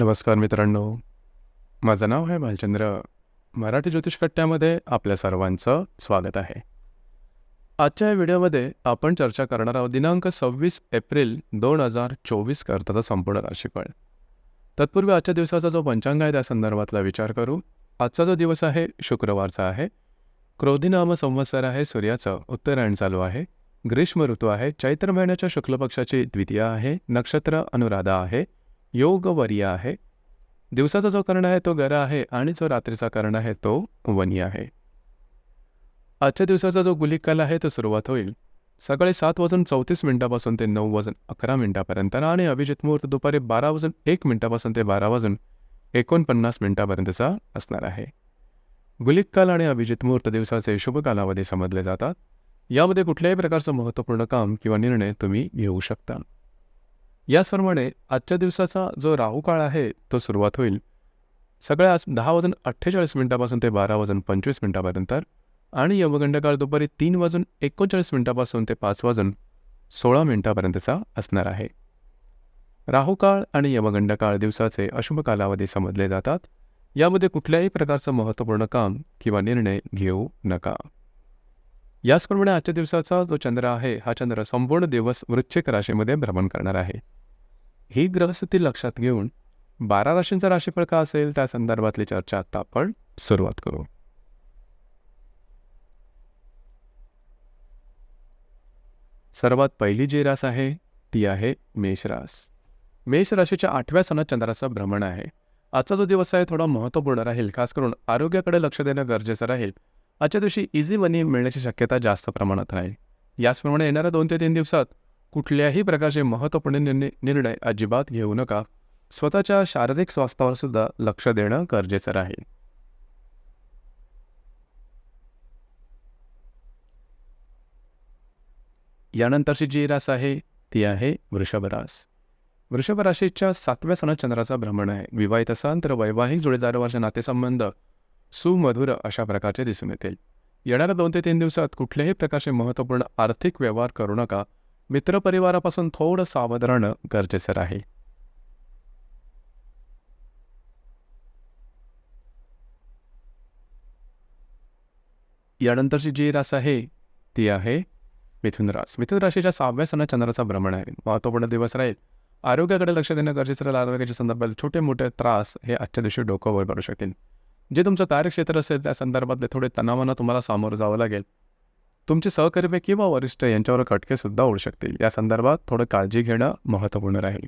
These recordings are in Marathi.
नमस्कार मित्रांनो. माझं नाव आहे भालचंद्र. मराठी ज्योतिष कट्ट्यामध्ये आपल्या सर्वांचं स्वागत आहे. आजच्या या व्हिडिओमध्ये आपण चर्चा करणार आहोत दिनांक सव्वीस एप्रिल दोन हजार चोवीस करताचा संपूर्ण राशीफळ. तत्पूर्वी आजच्या दिवसाचा जो पंचांग आहे त्या संदर्भातला विचार करू. आजचा जो दिवस आहे शुक्रवारचा आहे. क्रोधी नाम संवत्सर आहे सूर्याचं उत्तरायण चालू आहे. ग्रीष्म ऋतू आहे चैत्र महिन्याच्या शुक्ल पक्षाची द्वितीय आहे नक्षत्र अनुराधा आहे. योग वर्य आहे. दिवसाचा जो कर्ण आहे तो गर आहे आणि जो रात्रीचा कर्ण आहे तो वनी आहे. आजच्या दिवसाचा जो गुलिकल आहे तो सुरुवात होईल. सकाळी सात वाजून चौतीस मिनिटापासून ते नऊ वाजून अकरा मिनिटापर्यंत आणि अभिजित मुहूर्त दुपारी बारा वाजून एक मिनिटापासून ते बारा वाजून एकोणपन्नास मिनिटापर्यंतचा असणार आहे. गुलिककाल आणि अभिजित मुहूर्त दिवसाचे शुभ कालावधी समजले जातात. यामध्ये कुठल्याही प्रकारचं महत्त्वपूर्ण काम किंवा निर्णय तुम्ही घेऊ शकता. याचप्रमाणे आजच्या दिवसाचा जो राहू काळ आहे तो सुरुवात होईल. सगळ्या दहा वाजून अठ्ठेचाळीस मिनिटापासून ते बारा वाजून पंचवीस मिनिटापर्यंत आणि यमगंडकाळ दुपारी तीन वाजून एकोणचाळीस मिनिटापासून ते पाच वाजून सोळा मिनिटापर्यंतचा असणार आहे. राहूकाळ आणि यमगंडकाळ दिवसाचे अशुभ कालावधी समजले जातात. यामध्ये कुठल्याही प्रकारचं महत्त्वपूर्ण काम किंवा निर्णय घेऊ नका. याचप्रमाणे आजच्या दिवसाचा जो चंद्र आहे हा चंद्र संपूर्ण दिवस वृश्चिक राशीमध्ये भ्रमण करणार आहे. ही ग्रहस्थिती लक्षात घेऊन बारा राशींचा राशीफळ का असेल? त्या संदर्भातली चर्चा आता आपण सुरुवात करू. सर्वात पहिली जी रास आहे ती आहे मेषरास मेष राशीच्या आठव्या सणात चंद्राचं भ्रमण आहे. आजचा जो दिवस आहे थोडा महत्त्वपूर्ण राहील खास करून आरोग्याकडे लक्ष देणं गरजेचं राहील. आजच्या दिवशी इझी मनी मिळण्याची शक्यता जास्त प्रमाणात राहील. याचप्रमाणे येणाऱ्या दोन ते तीन दिवसात कुठल्याही प्रकारचे महत्त्वपूर्ण निर्णय निर्णय अजिबात घेऊ नका. स्वतःच्या शारीरिक स्वास्थ्यावर सुद्धा लक्ष देणं गरजेचं राहील. यानंतरची जी रास आहे ती आहे वृषभ रास. वृषभ राशीच्या सातव्या सणात चंद्राचा भ्रमण आहे. विवाहित असाल तर वैवाहिक जोडीदारावरचे नातेसंबंध सुमधुर अशा प्रकारचे दिसून येतील. येणाऱ्या दोन ते तीन दिवसात कुठल्याही प्रकारचे महत्त्वपूर्ण आर्थिक व्यवहार करू नका. मित्रपरिवारापासून थोडं सावध राहणं गरजेचं राहील. यानंतरची जी रास आहे ती आहे मिथुन रास. मिथुन राशीच्या सहाव्या सणा चंद्राचा भ्रमण आहे. महत्त्वपूर्ण दिवस राहील. आरोग्याकडे लक्ष देणं गरजेचं राहील. आरोग्याच्या संदर्भात छोटे मोठे त्रास हे आजच्या दिवशी डोकं वर करू शकतील. जे तुमचं कार्यक्षेत्र असेल त्या संदर्भातले थोडे तणावांना तुम्हाला सामोरं जावं लागेल. तुमचे सहकर्मी किंवा वरिष्ठ यांच्यावर खटके सुद्धा शकतील. या संदर्भात थोडं काळजी घेणं महत्त्वपूर्ण राहील.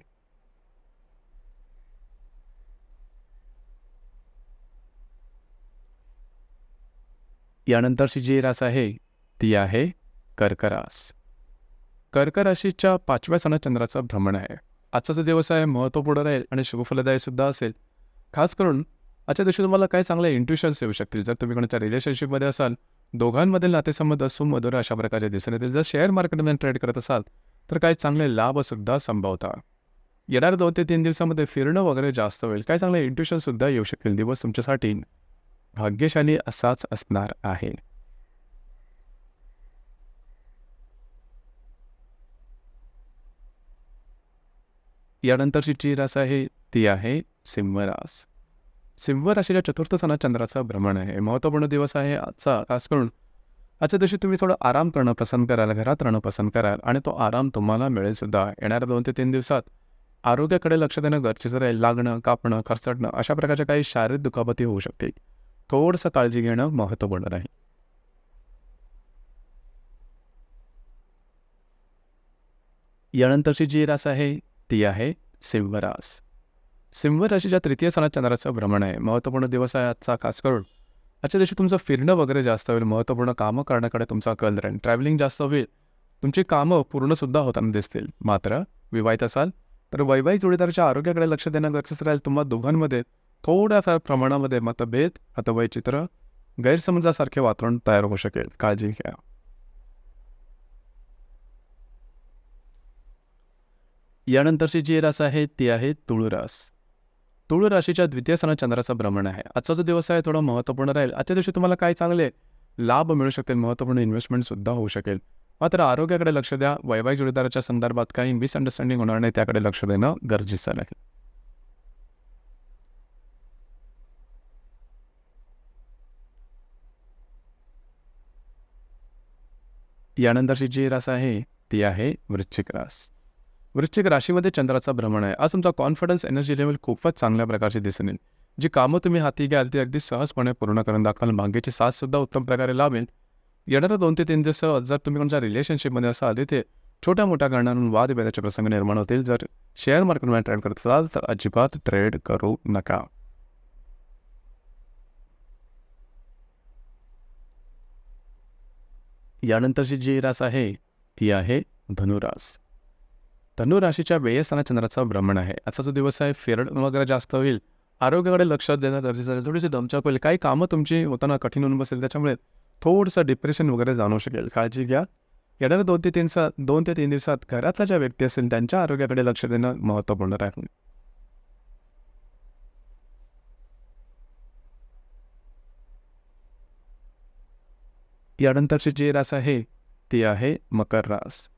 यानंतरची जी रास आहे ती आहे कर्करास. कर्कराशीच्या पाचव्या सणात चंद्राचं भ्रमण आहे. आजचा जो दिवस आहे महत्त्वपूर्ण राहील आणि शुभफलदायी सुद्धा असेल. खास करून आजच्या दिवशी तुम्हाला काही चांगले इंट्युशन्स येऊ शकतील. जर तुम्ही कोणाच्या रिलेशनशिपमध्ये असाल दोघांमधील नातेसंबंध सुमधुर अशा प्रकारे दिसून येतील. जर शेअर मार्केटमध्ये ट्रेड करत असाल तर काही चांगले लाभसुद्धा संभवता. येणाऱ्या दोन ते तीन दिवसामध्ये फिरणं वगैरे जास्त होईल. काही चांगले इंट्युशनसुद्धा येऊ शकतील. दिवस तुमच्यासाठी भाग्यशाली असाच असणार आहे. यानंतरची जी रास आहे ती आहे सिंहरास. सिंह राशीच्या चतुर्थ सणात चंद्राचा भ्रमण आहे. महत्त्वपूर्ण दिवस आहे आजचा खास करून आजच्या दिवशी तुम्ही थोडं आराम करणं पसंत कराल घरात राहणं पसंत कराल आणि तो आराम तुम्हाला मिळेल सुद्धा येणाऱ्या दोन ते तीन दिवसात आरोग्याकडे लक्ष देणं गरजेचं राहील. लागणं कापणं खरचटणं अशा प्रकारच्या काही शारीरिक दुखापती होऊ शकतील थोडंसं काळजी घेणं महत्त्वपूर्ण राहील. यानंतरची जी रास आहे ती आहे सिंहरास. सिंह राशीच्या तृतीय सणात चंद्राचं भ्रमण आहे महत्त्वपूर्ण दिवस आहे आजचा खास करून आजच्या दिवशी तुमचं फिरणं वगैरे जास्त होईल महत्त्वपूर्ण कामं करण्याकडे तुमचा कल राहील. ट्रॅव्हलिंग जास्त होईल तुमची कामं पूर्णसुद्धा होताना दिसतील. मात्र विवाहित असाल तर वैवाहिक जोडीदाराच्या आरोग्याकडे लक्ष देणं गरजेचं राहील. तुम्हा दोघांमध्ये थोड्याफार प्रमाणामध्ये मतभेद अथवा वैचित्र गैरसमजासारखे वातावरण तयार होऊ शकेल. काळजी घ्या. यानंतरची जी रास आहे ती आहे तुळरास. तुळ राशीच्या द्वितीय सणा चंद्राचं भ्रमण आहे. आजचा जो दिवस आहे थोडा महत्त्वपूर्ण राहील. आजच्या दिवशी तुम्हाला काय चांगले लाभ मिळू शकतील? महत्त्वपूर्ण इन्व्हेस्टमेंट सुद्धा होऊ शकेल. मात्र आरोग्याकडे लक्ष द्या. वैवाहिक जोडीदाराच्या संदर्भात काही मिसअंडरस्टँडिंग होणार नाही. त्याकडे लक्ष देणं गरजेचं राहील. यानंतरची जी रास आहे ती आहे वृश्चिक रास. वृश्चिक राशीमध्ये चंद्राचा भ्रमण आहे. आज तुमचा कॉन्फिडन्स एनर्जी लेवल खूपच चांगल्या प्रकारची दिसून येईल. जी कामं तुम्ही हाती घ्याल ती अगदी सहजपणे पूर्ण करून दाखवाल. मागेची साथसुद्धा उत्तम प्रकारे लावेल येणाऱ्या दोन ते तीन दिवस जर तुम्ही कोणत्या रिलेशनशिपमध्ये असाल तिथे छोट्या मोठ्या कारणांवरून वादविवादाचे प्रसंग निर्माण होतील. जर शेअर मार्केटमध्ये ट्रेड करत असाल तर अजिबात ट्रेड करू नका. यानंतरची जी रास आहे ती आहे धनुरास. धनुराशीच्या व्ययस्थाना चंद्राचा भ्रमण आहे. आजचा जो दिवस आहे फिरड वगैरे जास्त होईल. आरोग्याकडे लक्ष देणं गरजेचं आहे. थोडीशी दमछाक होईल. काही कामं तुमची होताना कठीण होऊन बसेल. त्याच्यामुळे थोडंसं डिप्रेशन वगैरे जाणवू शकेल. काळजी घ्या. येणाऱ्या दोन ते तीन दोन ते तीन दिवसात घरातल्या ज्या व्यक्ती असेल त्यांच्या आरोग्याकडे लक्ष देणं महत्त्वपूर्ण राहील. यानंतरची जी रास आहे ती आहे मकर रास.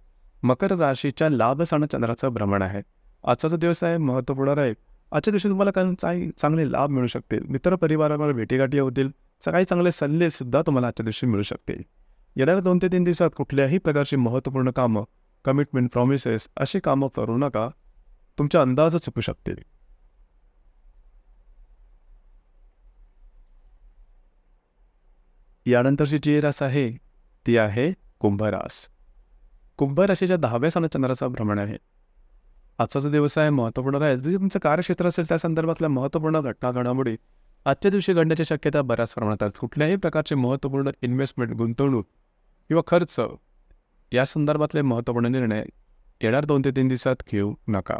मकर राशीच्या लाभस्थानात चंद्राचं भ्रमण आहे. आजचा जो दिवस आहे महत्त्वपूर्ण राहील. आजच्या दिवशी तुम्हाला काही चांग चांगले लाभ मिळू शकतील. मित्र परिवारावर भेटीगाठी होतील. सकाळी चांगले सल्ले सुद्धा तुम्हाला आजच्या दिवशी मिळू शकतील. येणाऱ्या दोन ते तीन दिवसात कुठल्याही प्रकारची महत्त्वपूर्ण कामं कमिटमेंट प्रॉमिसेस अशी कामं करू नका. तुमच्या अंदाज चुकू शकतील. यानंतरची जी रास आहे ती आहे कुंभरास. कुंभ राशीच्या दहाव्या स्थानात चंद्राचा भ्रमण आहे आजचा जो दिवस आहे महत्त्वपूर्ण राहील जे तुमचं कार्यक्षेत्र असेल त्या संदर्भातल्या महत्त्वपूर्ण घटना घडामोडी आजच्या दिवशी घडण्याची शक्यता बऱ्याच प्रमाणात आहेत कुठल्याही प्रकारचे महत्त्वपूर्ण इन्व्हेस्टमेंट गुंतवणूक किंवा खर्च या संदर्भातले महत्त्वपूर्ण निर्णय येणार दोन ते तीन दिवसात घेऊ नका.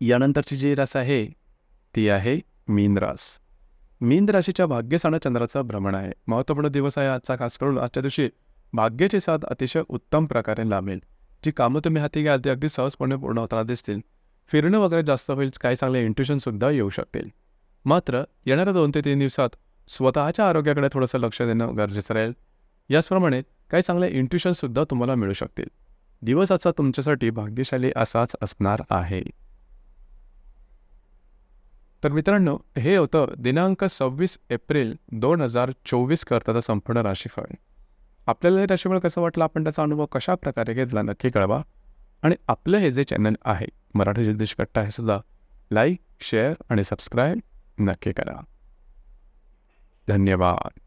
यानंतरची जी रास आहे ती आहे मीन रास. मीन राशीच्या भाग्यस्थानात चंद्राचा भ्रमण आहे. महत्त्वपूर्ण दिवस आहे आजचा खास करून आजच्या दिवशी. भाग्याची साथ अतिशय उत्तम प्रकारे लाभेल. जी कामं तुम्ही हाती घ्याल ती अगदी सहजपणे पूर्ण होताना दिसतील. फिरणं वगैरे जास्त होईल काही चांगले इंट्युशनसुद्धा येऊ शकतील. मात्र येणाऱ्या दोन ते तीन दिवसात स्वतःच्या आरोग्याकडे थोडंसं लक्ष देणं गरजेचं राहील. याचप्रमाणे काही चांगले इंट्युशनसुद्धा तुम्हाला मिळू शकतील. दिवस आजचा तुमच्यासाठी भाग्यशाली असाच असणार आहे. तर मित्रांनो हे होतं दिनांक सव्वीस एप्रिल दोन हजार चोवीस करताचं संपूर्ण राशीफळ. आपल्याला हे राशीफळ कसं वाटलं? आपण त्याचा अनुभव कशा प्रकारे घेतला? नक्की कळवा. आणि आपलं हे जे चॅनल आहे मराठी जगदीश कट्टा हे सुद्धा लाईक शेअर आणि सबस्क्राईब नक्की करा. धन्यवाद.